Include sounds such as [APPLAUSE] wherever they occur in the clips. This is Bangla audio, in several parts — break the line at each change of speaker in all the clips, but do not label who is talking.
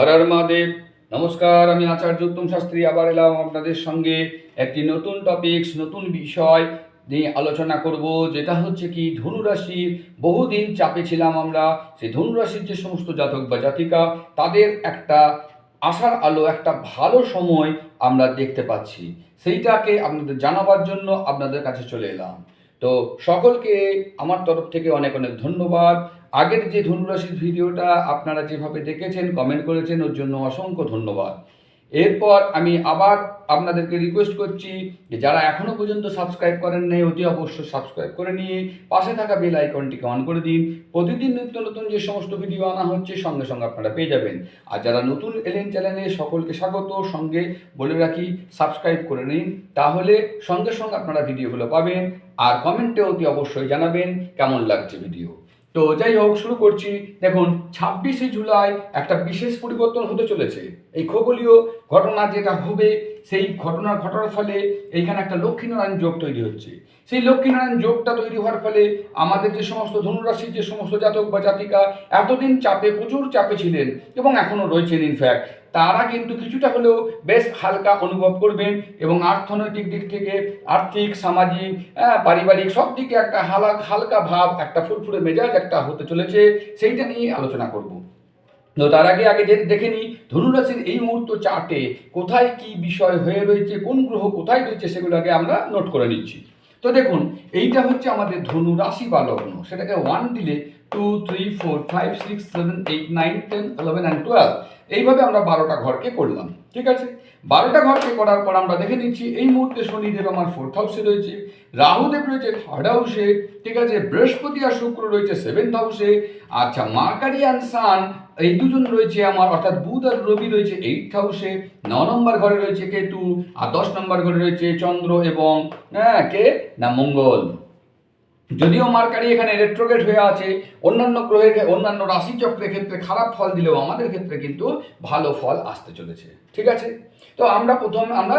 হর হর মহাদেব। নমস্কার, আমি আচার্য উত্তম শাস্ত্রী। আবার এলাম আপনাদের সঙ্গে একটি নতুন টপিকস নতুন বিষয় নিয়ে আলোচনা করব, যেটা হচ্ছে কি, ধনুরাশির বহুদিন চাপে ছিলাম আমরা। সেই ধনুরাশির যে সমস্ত জাতক বা জাতিকা, তাদের একটা আশার আলো, একটা ভালো সময় আমরা দেখতে পাচ্ছি। সেইটাকে আপনাদের জানাবার জন্য আপনাদের কাছে চলে এলাম। তো সকলকে আমার তরফ থেকে অনেক অনেক ধন্যবাদ। আগের যে ধনুরাশির ভিডিওটা আপনারা যেভাবে দেখেছেন কমেন্ট করেছেন, ওর জন্য অসংখ্য ধন্যবাদ। এরপর আমি আবার আপনাদেরকে রিকোয়েস্ট করছি যে যারা এখনও পর্যন্ত সাবস্ক্রাইব করেন নাই, অতি অবশ্যই সাবস্ক্রাইব করে নিয়ে পাশে থাকা বেল আইকনটিকে অন করে দিন। প্রতিদিন নিত্য নতুন যে সমস্ত ভিডিও আনা হচ্ছে, সঙ্গে সঙ্গে আপনারা পেয়ে যাবেন। আর যারা নতুন এলেন চ্যানেলে, সকলকে স্বাগত। সঙ্গে বলে রাখি সাবস্ক্রাইব করে নিন, তাহলে সঙ্গে সঙ্গে আপনারা ভিডিওগুলো পাবেন। আর কমেন্টে অতি অবশ্যই জানাবেন, কেমন লাগছে ভিডিও তো যাই হোক, শুরু করছি। দেখুন, ছাব্বিশে জুলাই একটা বিশেষ পরিবর্তন হতে চলেছে। এই খগোলীয় ঘটনা যেটা হবে, সেই ঘটনার ঘটার ফলে এইখানে একটা লক্ষ্মীনারায়ণ যোগ তৈরি হচ্ছে। সেই লক্ষ্মীনারায়ণ যোগটা তৈরি হওয়ার ফলে আমাদের যে সমস্ত ধনুরাশির যে সমস্ত জাতক বা জাতিকা এতদিন চাপে, প্রচুর চাপে ছিলেন এবং এখনও রয়েছেন ইনফ্যাক্ট তারা কিন্তু কিছুটা হলেও বেশ হালকা অনুভব করবেন এবং অর্থনৈতিক দিক থেকে আর্থিক সামাজিক হ্যাঁ, পারিবারিক সব দিকে একটা হালা হালকা ভাব একটা ফুরফুরে মেজাজ একটা হতে চলেছে সেইটা নিয়ে আলোচনা করব। তো তার আগে আগে দেখে নিই ধনুরাশির এই মুহূর্ত চার্টে কোথায় কি বিষয় হয়ে রয়েছে কোন গ্রহ কোথায় রয়েছে সেগুলো আগে আমরা নোট করে নিচ্ছি। তো দেখুন এইটা হচ্ছে আমাদের ধনু রাশি বা লগ্ন। সেটাকে ওয়ান দিলে two three four five six seven eight nine ten eleven and twelve এইভাবে আমরা বারোটা ঘরকে করলাম, ঠিক আছে? বারোটা ঘরকে করার পর আমরা দেখে নিচ্ছি, এই মুহূর্তে শনিদেব আমার ফোর্থ হাউসে রয়েছে, রাহুদেব রয়েছে থার্ড হাউসে ঠিক আছে? বৃহস্পতি আর শুক্র রয়েছে সেভেন্থ হাউসে আচ্ছা মার্কারি অ্যান্ড সান এই দুজন রয়েছে আমার, অর্থাৎ বুধ আর রবি রয়েছে এইট হাউসে ন নম্বর ঘরে রয়েছে কেতু, আর দশ নম্বর ঘরে রয়েছে চন্দ্র এবং হ্যাঁ কে? না, মঙ্গল। যদিও মার্কারি এখানে রেট্রোগেট হয়ে আছে, অন্যান্য গ্রহের অন্যান্য রাশিচক্রের ক্ষেত্রে খারাপ ফল দিলেও আমাদের ক্ষেত্রে কিন্তু ভালো ফল আসতে চলেছে, ঠিক আছে? তো আমরা প্রথম, আমরা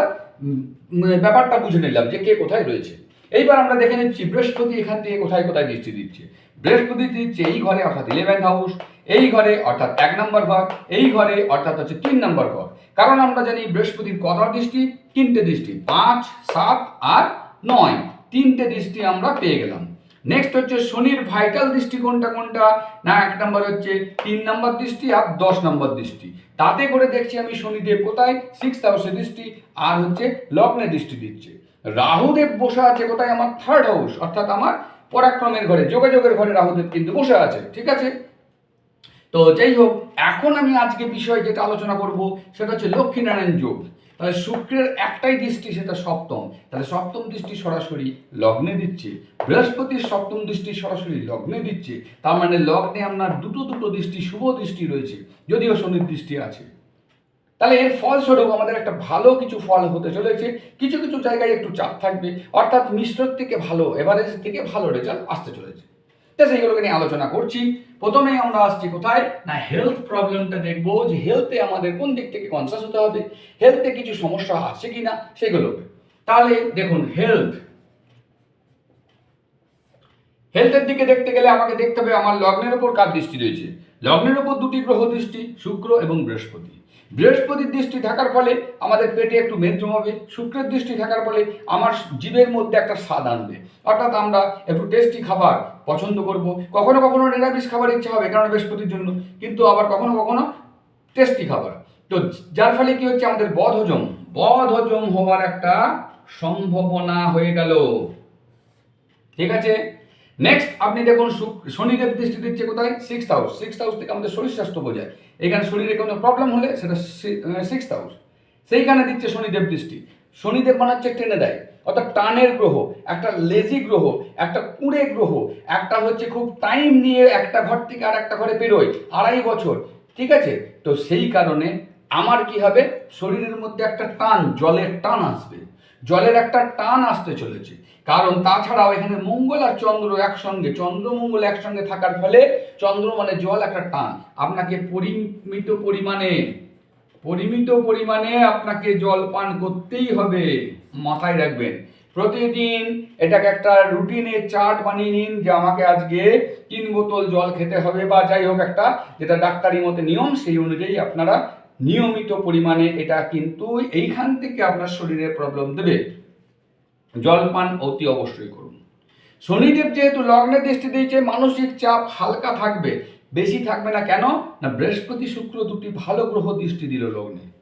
ব্যাপারটা বুঝে নিলাম যে কে কোথায় রয়েছে। এইবার আমরা দেখে নিচ্ছি বৃহস্পতি এখান থেকে কোথায় কোথায় দৃষ্টি দিচ্ছে। বৃহস্পতি দিচ্ছে এই ঘরে, অর্থাৎ ইলেভেন হাউস এই ঘরে, অর্থাৎ এক নম্বর ঘর এই ঘরে, অর্থাৎ হচ্ছে তিন নম্বর ঘর। কারণ আমরা জানি বৃহস্পতির কটা দৃষ্টি? তিনটে দৃষ্টি, পাঁচ, সাত আর নয়। তিনটে দৃষ্টি আমরা পেয়ে গেলাম। নেক্সট হচ্ছে শনির ভাইটাল দৃষ্টি কোনটা কোনটা? না, এক নম্বর হচ্ছে তিন নম্বর দৃষ্টি আর দশ নম্বর দৃষ্টি। তাতে করে দেখছি আমি শনিদেব কোথায়? সিক্স হাউসে দৃষ্টি আর হচ্ছে লগ্নে দৃষ্টি দিচ্ছে। রাহুদেব বসে আছে কোথায়? আমার থার্ড হাউস অর্থাৎ আমার পরাক্রমের ঘরে, যোগাযোগের ঘরে রাহুদেব কিন্তু বসে আছে, ঠিক আছে? তো যাই হোক, এখন আমি আজকে বিষয় যেটা আলোচনা করব, সেটা হচ্ছে লক্ষ্মীনারায়ণ যোগ। তাহলে শুক্রের একটাই দৃষ্টি সেটা সপ্তম। তাহলে সপ্তম দৃষ্টি সরাসরি লগ্নে দিচ্ছে। বৃহস্পতির সপ্তম দৃষ্টি সরাসরি লগ্নে দিচ্ছে। তার মানে লগ্নে আপনার দুটো দুটো দৃষ্টি, শুভ দৃষ্টি রয়েছে, যদিও শনির দৃষ্টি আছে। তাহলে এর ফলস্বরূপ আমাদের একটা ভালো কিছু ফল হতে চলেছে। কিছু কিছু জায়গায় একটু চাপ থাকবে। অর্থাৎ মিশ্রর থেকে ভালো এভারেজ থেকে ভালো রেজাল্ট আসতে চলেছে। তো সেইগুলোকে নিয়ে আলোচনা করছি। প্রথমেই আমরা আসছি কোথায়? না হেলথ প্রবলেমটা দেখব যে হেলথে আমাদের কোন দিক থেকে কনসাস হতে হবে হেলথে কিছু সমস্যা আছে কি না সেগুলোকে। তাহলে দেখুন হেলথ হেলথের দিকে দেখতে গেলে আমাকে দেখতে হবে, আমার লগ্নের ওপর কার দৃষ্টি রয়েছে? লগ্নের ওপর দুটি গ্রহ দৃষ্টি, শুক্র এবং বৃহস্পতি। বৃহস্পতির দৃষ্টি থাকার ফলে আমাদের পেটে একটু মেদ জমাবে শুক্রের দৃষ্টি থাকার ফলে আমার জীবের মধ্যে একটা স্বাদ আনবে। অর্থাৎ আমরা একটু টেস্টি খাবার পছন্দ করব। কখনো কখনো নিরামিষ খাবার ইচ্ছা হবে কারণ বৃহস্পতির জন্য, কিন্তু আবার কখনো কখনো টেস্টি খাবার। তো যার ফলে কি হচ্ছে? আমাদের বদ হজম বদ হজম হওয়ার একটা সম্ভাবনা হয়ে গেল। ঠিক আছে? নেক্সট আপনি দেখুন শনিদেব দৃষ্টি দিচ্ছে কোথায়? সিক্স হাউস সিক্স হাউস থেকে আমাদের শরীর স্বাস্থ্য বোঝায়। এখানে শরীরে কোনো প্রবলেম হলে সেটা সিক্স হাউস সেইখানে দিচ্ছে শনিদেব দৃষ্টি। শনিদেব বানাচ্ছে টেনে দেয়। অর্থাৎ টানের গ্রহ, একটা লেজি গ্রহ, একটা কুঁড়ে গ্রহ, একটা হচ্ছে খুব টাইম নিয়ে একটা ঘর থেকে আর একটা ঘরে বেরোয়, আড়াই বছর। ঠিক আছে? তো সেই কারণে আমার কি হবে? শরীরের মধ্যে একটা টান, জলের টান আসবে। জলের একটা টান আসতে চলেছে। কারণ তাছাড়াও এখানে মঙ্গল আর চন্দ্র একসঙ্গে, চন্দ্র মঙ্গল একসঙ্গে থাকার ফলে চন্দ্র মানে জল একটা টান। আপনাকে পরিমিত পরিমাণে পরিমিত পরিমাণে আপনাকে জল পান করতেই হবে, মাথায় রাখবেন। প্রতিদিন এটাকে একটা রুটিনে চার্ট বানিয়ে নিন যে আমাকে আজকে তিন বোতল জল খেতে হবে বা যাই হোক একটা, যেটা ডাক্তারি মতে নিয়ম, সেই অনুযায়ী আপনারা নিয়মিত পরিমাণে এটা কিন্তু এইখান থেকে আপনার শরীরে প্রবলেম দেবে। জল পান অতি অবশ্যই করুন। শনিদেব যেহেতু লগ্নে দৃষ্টি দিয়েছে, মানসিক চাপ হালকা থাকবে, বেশি থাকবে না কেন? না, বৃহস্পতি শুক্র দুটি ভালো গ্রহ দৃষ্টি দিল লগ্নে।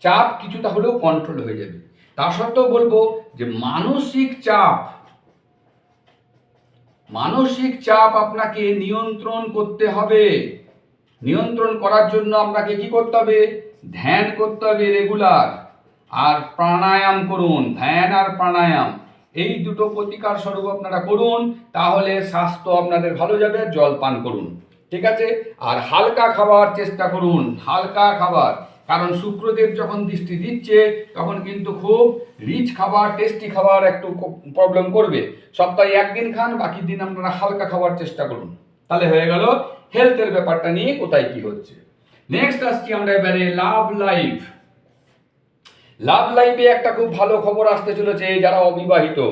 চাপ কিছুটা হলেও কন্ট্রোল হয়ে যাবে। তা সত্ত্বেও বলব যে মানসিক চাপ মানসিক চাপ আপনাকে নিয়ন্ত্রণ করতে হবে। নিয়ন্ত্রণ করার জন্য আপনাকে কি করতে হবে? ধ্যান করতে হবে রেগুলার আর প্রাণায়াম করুন, ধ্যান আর প্রাণায়াম। এই দুটো প্রতিকার স্বরূপ আপনারা করুন, তাহলে স্বাস্থ্য আপনাদের ভালো যাবে, জল পান করুন। ঠিক আছে? আর হালকা খাবার চেষ্টা করুন, হালকা খাবার। কারণ শুক্রদেব যখন দৃষ্টি দিচ্ছে, তখন কিন্তু খুব রিচ খাবার টেস্টি খাবার একটু প্রবলেম করবে। সপ্তাহে একদিন খান, বাকি দিন আপনারা হালকা খাবার চেষ্টা করুন। তাহলে হয়ে গেল হেলথের ব্যাপারটা নিয়ে কোথায় কি হচ্ছে। নেক্সট আসছি আমরা এবারে লাভ লাইফ লাভ লাইফে একটা খুব ভালো খবর আসতে চলেছে যারা অবিবাহিত।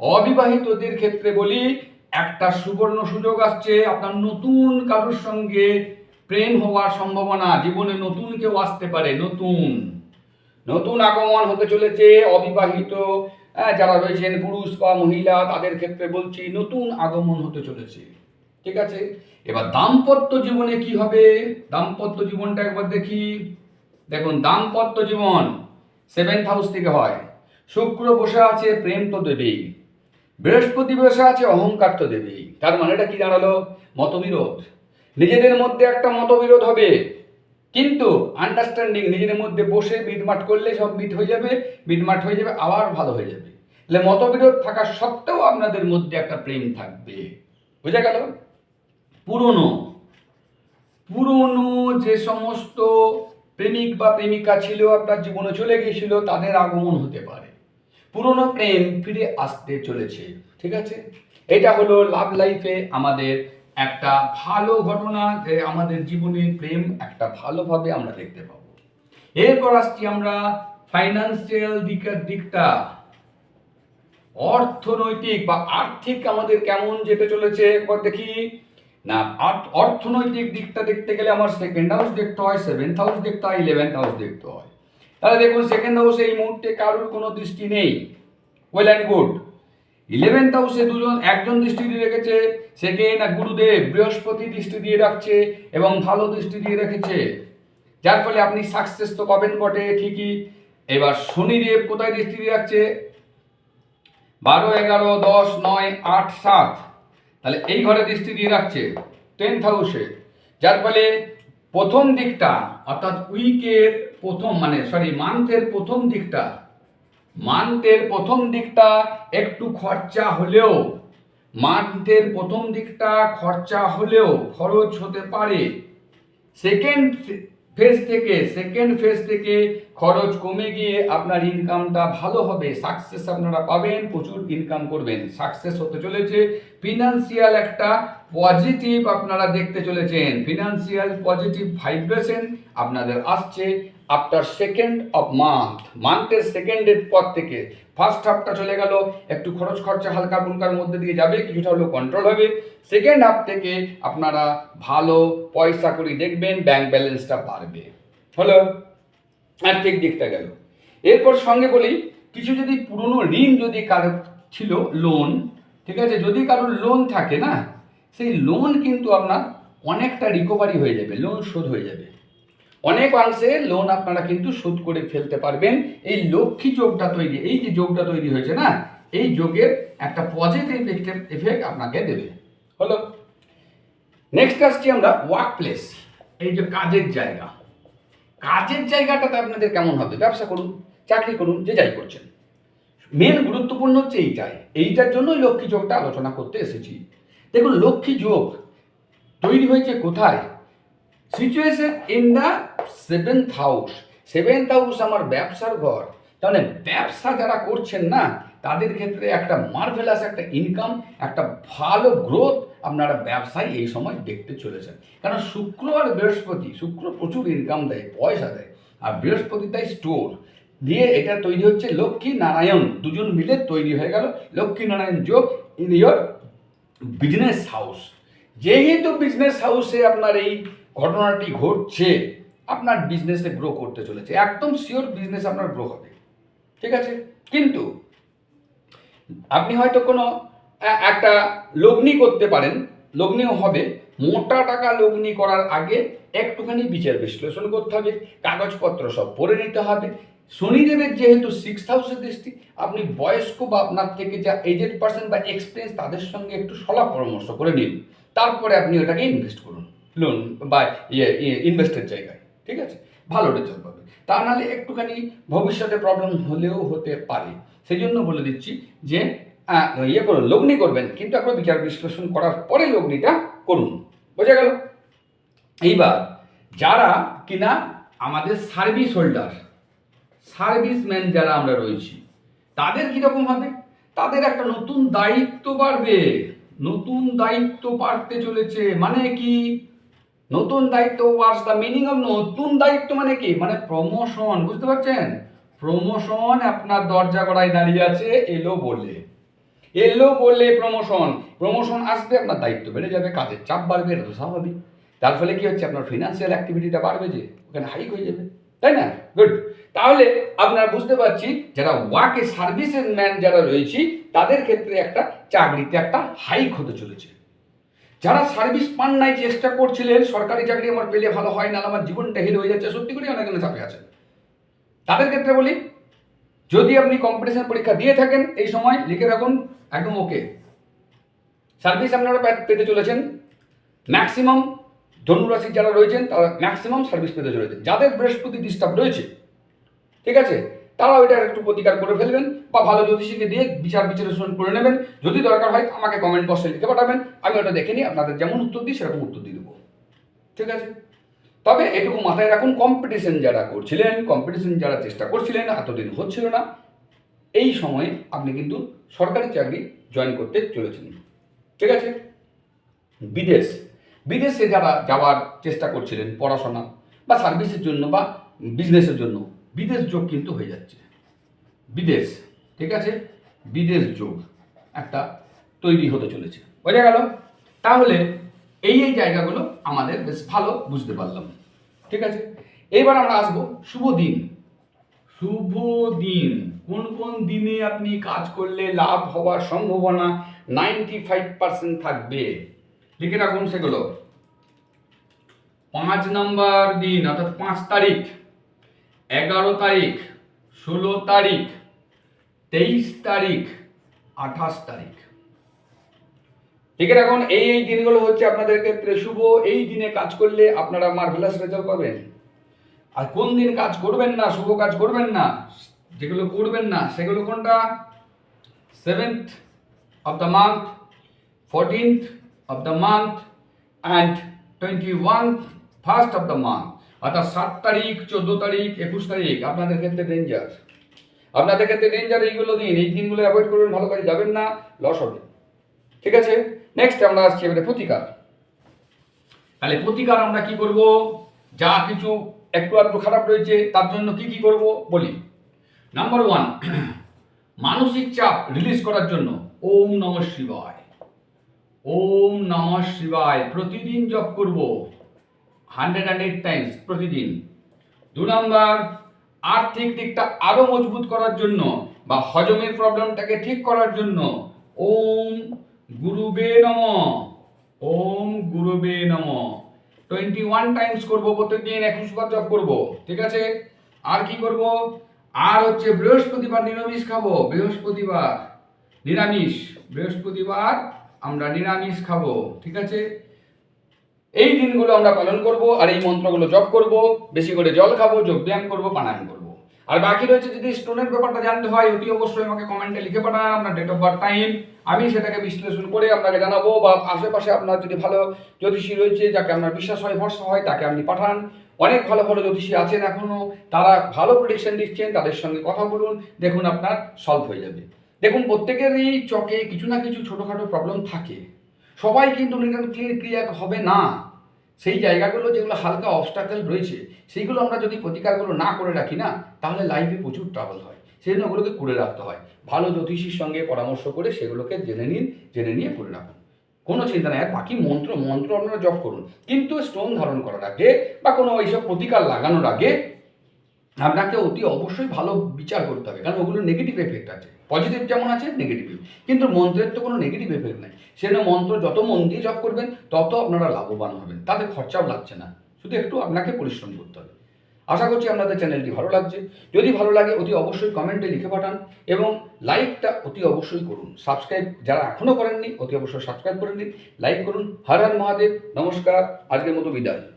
অবিবাহিতদের ক্ষেত্রে বলি একটা সুবর্ণ সুযোগ আসছে আপনার নতুন কারোর সঙ্গে প্রেম হওয়ার সম্ভাবনা জীবনে নতুন কেউ আসতে পারে নতুন। নতুন আগমন হতে চলেছে অবিবাহিত হ্যাঁ, যারা রয়েছেন পুরুষ বা মহিলা তাদের ক্ষেত্রে বলছি নতুন আগমন হতে চলেছে। ঠিক আছে? এবার দাম্পত্য জীবনে কি হবে? দাম্পত্য জীবনটা একবার দেখি। দেখুন দাম্পত্য জীবন সেভেন্থ হাউস থেকে হয়। শুক্র বসে আছে প্রেম তো দেবেই বৃহস্পতি বসে আছে অহংকার তো দেবেই তার মানেটা কি দাঁড়াল মতবিরোধ। নিজেদের মধ্যে একটা মতবিরোধ হবে। কিন্তু আন্ডারস্ট্যান্ডিং নিজেদের মধ্যে বসে মিটমাট করলে সব মিট হয়ে যাবে, মিটমাট হয়ে যাবে, আবার ভালো হয়ে যাবে। তাহলে মতবিরোধ থাকা সত্ত্বেও আপনাদের মধ্যে একটা প্রেম থাকবে। বুঝা গেল? পুরনো। পুরনো যে সমস্ত প্রেমিক বা প্রেমিকা ছিল আপনার জীবনে চলে গিয়েছিল, তাদের আগমন হতে পারে। পুরনো প্রেম ফিরে আসতে চলেছে, ঠিক আছে? এটা হলো লাভ লাইফে আমাদের একটা ভালো ঘটনা, যে আমাদের জীবনে প্রেম একটা ভালোভাবে আমরা দেখতে পাবো। এরপর আসছি আমরা ফাইন্যান্সিয়াল দিকের দিকটা। অর্থনৈতিক বা আর্থিক আমাদের কেমন যেতে চলেছে, একবার দেখি। না অর্থনৈতিক দিকটা দেখতে গেলে আমার সেকেন্ড হাউস দেখতে হয় সেভেন্থ হাউস দেখতে হয় ইলেভেন্থ হাউস দেখতে হয়। তাহলে দেখুন সেকেন্ড হাউসে এই মুহূর্তে কারোর কোনো দৃষ্টি নেই। ওয়েল অ্যান্ড গুড ইলেভেন্থ হাউসে দুজন, একজন দৃষ্টি দিয়ে রেখেছে সেকেন্ড আর গুরুদেব, বৃহস্পতি দৃষ্টি দিয়ে রাখছে এবং ভালো দৃষ্টি দিয়ে রেখেছে। যার ফলে আপনি সাকসেস তো পাবেন বটে, ঠিকই। এবার শনিদেব কোথায় দৃষ্টি দিয়ে রাখছে? বারো, এগারো, দশ, নয়, আট, সাত। তাহলে এই ঘরে দৃষ্টি দিয়ে রাখছে টেন্থ হাউসে যার ফলে প্রথম দিকটা, অর্থাৎ উইকের প্রথম মানে সরি মান্থের প্রথম দিকটা মান্থের প্রথম দিকটা একটু খরচা হলেও মান্থের প্রথম দিকটা খরচা হলেও খরচ হতে পারে। সেকেন্ড ফেজ থেকে সেকেন্ড ফেজ থেকে খরচ কমে গিয়ে আপনার ইনকামটা ভালো হবে। সাকসেস আপনারা পাবেন, প্রচুর ইনকাম করবেন। সাকসেস হতে চলেছে। ফিনান্সিয়াল একটা পজিটিভ আপনারা দেখতে চলেছেন। ফিনান্সিয়াল পজিটিভ ভাইব্রেশন আপনাদের আসছে। আফটার সেকেন্ড অফ মান্থ মান্থের সেকেন্ডের পর থেকে ফার্স্ট হাফটা চলে গেল। একটু খরচ খরচা হালকা ফুলকার মধ্যে দিয়ে যাবে, কিছুটা হলেও কন্ট্রোল হবে। সেকেন্ড হাফ থেকে আপনারা ভালো পয়সা করি দেখবেন ব্যাংক ব্যালেন্সটা বাড়বে। হলো? আর্থিক দিকটা গেল। এরপর সঙ্গে বলি, কিছু যদি পুরনো ঋণ যদি কারও ছিল লোন ঠিক আছে? যদি কারোর লোন থাকে না, সেই লোন কিন্তু আপনার অনেকটা রিকভারি হয়ে যাবে লোন শোধ হয়ে যাবে। অনেক অংশে লোন আপনারা কিন্তু শোধ করে ফেলতে পারবেন। এই লক্ষ্মী যোগটা তৈরি, এই যে যোগটা তৈরি হয়েছে না, এই যোগের একটা পজিটিভ এফেক্ট আপনাকে দেবে। হলো নেক্সট আসছি আমরা ওয়ার্ক প্লেস এই যে কাজের জায়গা। কাজের জায়গাটাতে আপনাদের কেমন হবে? ব্যবসা করুন, চাকরি করুন, যে যাই করছেন। মেন গুরুত্বপূর্ণ হচ্ছে এইটাই। এইটার জন্যই লক্ষ্মী যোগটা আলোচনা করতে এসেছি। দেখুন, লক্ষ্মী যোগ তৈরি হয়েছে কোথায়? Situation in the seventh house seventh house আমার ব্যবসার ঘর। তাহলে ব্যবসা যারা করছেন না, তাদের ক্ষেত্রে একটা মার্ভেলাস একটা ইনকাম একটা ভালো গ্রোথ আপনারা ব্যবসায় এই সময় দেখতে চলেছেন। কারণ শুক্র আর বৃহস্পতি, শুক্র প্রচুর ইনকাম দেয়, পয়সা দেয়, আর বৃহস্পতি দেয় স্টোর দিয়ে এটা তৈরি হচ্ছে লক্ষ্মী নারায়ণ। দুজন মিলে তৈরি হয়ে গেল লক্ষ্মী নারায়ণ যোগ ইন ইয়োর বিজনেস হাউস যেহেতু বিজনেস হাউসে আপনার এই ঘটনাটি ঘটছে আপনার বিজনেসে গ্রো করতে চলেছে, একদম শিওর বিজনেস আপনার গ্রো হবে, ঠিক আছে? কিন্তু আপনি হয়তো কোনো একটা লগ্নি করতে পারেন, লগ্নিও হবে, মোটা টাকা লগ্নি করার আগে একটুখানি বিচার বিশ্লেষণ করতে হবে, কাগজপত্র সব পড়ে নিতে হবে। শনিদেবের যেহেতু সিক্স হাউসের দৃষ্টি, আপনি বয়স্ক বা আপনার থেকে যা এজেড পার্সন বা এক্সপিরিয়েন্স তাদের সঙ্গে একটু সলা পরামর্শ করে নিন। তারপরে আপনি ওটাকে ইনভেস্ট করুন লোন বা ইয়ে ইনভেস্টের জায়গায়। ঠিক আছে? ভালো রেজাল্ট পাবে। তা নাহলে একটুখানি ভবিষ্যতে প্রবলেম হলেও হতে পারে। সেই জন্য বলে দিচ্ছি যে ইয়ে করুন, লগ্নি করবেন, কিন্তু একবার বিচার বিশ্লেষণ করার পরে লগ্নিটা করুন। বোঝা গেল? এইবার, যারা কিনা আমাদের সার্ভিস হোল্ডার সার্ভিসম্যান যারা আমরা রয়েছি, তাদের কীরকম হবে? তাদের একটা নতুন দায়িত্ব বাড়বে। নতুন দায়িত্ব বাড়তে চলেছে। মানে কি? নতুন দায়িত্ব ওয়ার্স দ্য মিনিং অফ নতুন দায়িত্ব মানে কি? মানে প্রমোশন বুঝতে পারছেন? প্রমোশন আপনার দরজা গড়ায় দাঁড়িয়ে আছে, এলো বলে। এলো বলে প্রমোশন প্রমোশন আসবে, আপনার দায়িত্ব বেড়ে যাবে, কাজের চাপ বাড়বে, এটা তো স্বাভাবিক। তার ফলে কি হচ্ছে? আপনার ফিনান্সিয়াল অ্যাক্টিভিটিটা বাড়বে যে, ওখানে হাইক হয়ে যাবে। তাই না? গুড তাহলে আপনারা বুঝতে পারছি, যারা ওয়াকে সার্ভিসের ম্যান যারা রয়েছি, তাদের ক্ষেত্রে একটা চাকরিতে একটা হাইক হতে চলেছে। যারা সার্ভিস পান নাই, চেষ্টা করছিলেন, সরকারি চাকরি আমার পেলে ভালো হয় না আমার জীবনটা হিল হয়ে যাচ্ছে, সত্যি করে অনেক চাপে আছেন তাদের ক্ষেত্রে বলি, যদি আপনি কম্পিটিশন পরীক্ষা দিয়ে থাকেন, এই সময় লিখে রাখুন, একদম ওকে সার্ভিস আপনারা পেতে চলেছেন। ম্যাক্সিমাম ধনুরাশি যারা রয়েছেন, তারা ম্যাক্সিমাম সার্ভিস পেতে চলেছেন। যাদের বৃহস্পতি ডিস্টার্ব রয়েছে, ঠিক আছে? তারা ওইটার একটু প্রতিকার করে ফেলবেন বা ভালো জ্যোতিষীকে দিয়ে বিচার বিশ্লেষণ করে নেবেন। যদি দরকার হয় আমাকে কমেন্ট বক্সে লিখে পাঠাবেন। আমি ওটা দেখে নিই আপনাদের যেমন উত্তর দিই, সেরকম উত্তর দিয়ে দেবো। ঠিক আছে? তবে এটুকু মাথায় রাখুন কম্পিটিশন যারা করছিলেন কম্পিটিশন যারা চেষ্টা করছিলেন, এতদিন হচ্ছিল না। এই সময়ে আপনি কিন্তু সরকারি চাকরি জয়েন করতে চলেছেন। ঠিক আছে? বিদেশ। বিদেশে যারা যাওয়ার চেষ্টা করছিলেন পড়াশোনা বা সার্ভিসের জন্য বা বিজনেসের জন্য বিদেশ যোগ কিন্তু হয়ে যাচ্ছে। বিদেশ, ঠিক আছে? বিদেশ যোগ একটা তৈরি হতে চলেছে। বোঝা গেল? তাহলে এই এই জায়গাগুলো আমাদের বেশ ভালো বুঝতে পারলাম। ঠিক আছে? এবার আমরা আসব শুভ দিন। শুভ দিন। কোন কোন দিনে আপনি কাজ করলে লাভ হওয়ার সম্ভাবনা নাইনটি ফাইভ পার্সেন্ট থাকবে? লিখে রাখুন সেগুলো। পাঁচ নাম্বার দিন, অর্থাৎ পাঁচ তারিখ। এগারো তারিখ, ষোলো তারিখ, তেইশ তারিখ, আঠাশ তারিখ। ঠিক আছে, এখন এই এই দিনগুলো হচ্ছে আপনাদের ক্ষেত্রে শুভ এই দিনে কাজ করলে আপনারা মার্ভেলাস রেজাল্ট পাবেন। আর কোন দিন কাজ করবেন না, শুভ কাজ করবেন না, যেগুলো করবেন না, সেগুলো কোনটা? Seventh of the month fourteenth of the month and twenty one first of the month অর্থাৎ সাত তারিখ, চোদ্দ তারিখ, একুশ তারিখ, আপনাদের ক্ষেত্রে ডেঞ্জার আপনাদের ক্ষেত্রে ডেঞ্জার এইগুলো দিন, এই দিনগুলো অ্যাভয়েড করবেন, ভালো করে যাবেন না লস হবে। ঠিক আছে? নেক্সট আমরা আসছি এবারে প্রতিকার। তাহলে প্রতিকার আমরা কি করব? যা কিছু একটু একটু খারাপ রয়েছে, তার জন্য কি কি করব? বলি। নাম্বার ওয়ান [CLEARS THROAT] মানসিক চাপ রিলিজ করার জন্য ওম নম শিবায়। ওম নম শিবায়, প্রতিদিন জপ করব। হান্ড্রেড এইট টাইমস প্রতিদিন। দু নাম্বার, আর্থিক দিকটা আরও মজবুত করার জন্য বা হজমের প্রবলেমটাকে ঠিক করার জন্য ওম গুরুবে নম। ওম গুরুবে নম। টোয়েন্টি ওয়ান টাইমস করব, প্রত্যেকদিন একুশ বার জপ করব, ঠিক আছে? আর কি করব? আর হচ্ছে বৃহস্পতিবার নিরামিষ খাব, বৃহস্পতিবার। নিরামিষ, বৃহস্পতিবার আমরা নিরামিষ খাব, ঠিক আছে? এই দিনগুলো আমরা পালন করব, আর এই মন্ত্রগুলো জপ করব, বেশি করে জল খাব যোগ ব্যায়াম করব, প্রাণায়াম করব। আর বাকি রয়েছে যদি স্টোনের ব্যাপারটা জানতে হয়, অতি অবশ্যই আমাকে কমেন্টে লিখে পাঠান, আপনার ডেট অফ বার্থ টাইম আমি সেটাকে বিশ্লেষণ করে আপনাকে জানাব, বা আশেপাশে আপনার যদি ভালো জ্যোতিষী রয়েছে, যাকে আপনার বিশ্বাস হয়, ভরসা হয়, তাকে আপনি পাঠান। অনেক ভালো ভালো জ্যোতিষী আছেন এখনও তারা ভালো প্রেডিকশন দিচ্ছেন, তাদের সঙ্গে কথা বলুন, দেখুন আপনার সলভ হয়ে যাবে। দেখুন, প্রত্যেকেরই চকে কিছু না কিছু ছোটোখাটো প্রবলেম থাকে। সবাই কিন্তু ক্লিয়ার ক্রিয়া হবে না। সেই জায়গাগুলো যেগুলো হালকা অবস্টাকেল রয়েছে, সেইগুলো আমরা যদি প্রতিকারগুলো না করে রাখি না, তাহলে লাইফে প্রচুর ট্রাভেল হয়। সেই জন্য ওগুলোকে করে রাখতে হয়। ভালো জ্যোতিষীর সঙ্গে পরামর্শ করে সেগুলোকে জেনে নিন, জেনে নিয়ে করে রাখুন। কোনো চিন্তা নেই, আর বাকি মন্ত্র মন্ত্র আপনারা জপ করুন। কিন্তু স্টোন ধারণ করার আগে বা কোনো এইসব প্রতিকার লাগানোর আগে আপনাকে অতি অবশ্যই ভালো বিচার করতে হবে, কারণ ওগুলো নেগেটিভ এফেক্ট আছে। পজিটিভ যেমন আছে নেগেটিভ কিন্তু মন্ত্রের তো কোনো নেগেটিভ এফেক্ট নেই। সেজন্য মন্ত্র যত মন দিয়ে জপ করবেন, তত আপনারা লাভবান হবেন। তাতে খরচাও লাগছে না। শুধু একটু আপনাকে পরিশ্রম করতে হবে। আশা করছি আপনাদের চ্যানেলটি ভালো লাগছে। যদি ভালো লাগে, অতি অবশ্যই কমেন্টে লিখে পাঠান এবং লাইকটা অতি অবশ্যই করুন। সাবস্ক্রাইব যারা এখনও করেননি, অতি অবশ্যই সাবস্ক্রাইব করে নিন। লাইক করুন। হর হর মহাদেব। নমস্কার। আজকের মতো বিদায়।